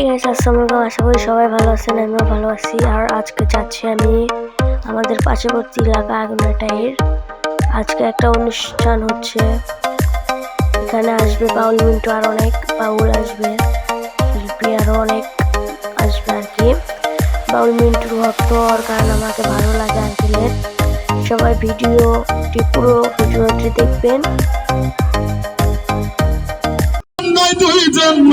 Hey guys আলাইকুম। আশা করি সবাই ভালো আছেন, আমিও ভালো আছি। আর আজকে যাচ্ছি আমি আমাদের পার্শ্ববর্তী এলাকা আগুনাটাইয়ের আজকে একটা অনুষ্ঠান হচ্ছে। এখানে আসবে বাউল, মিন্টু আর অনেক, বাউল আসবে শিল্পী আরও অনেক আসবে আর কি। বাউল, মিন্টুর ভক্ত হওয়ার কারণে আমাকে ভালো লাগে আঙ্কেলের। সবাই ভিডিওটি পুরো ভিডিওটি দেখবেন। জন্ম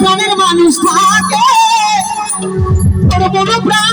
প্রাণের মানুষ থাকে। বড় বড় প্রাণ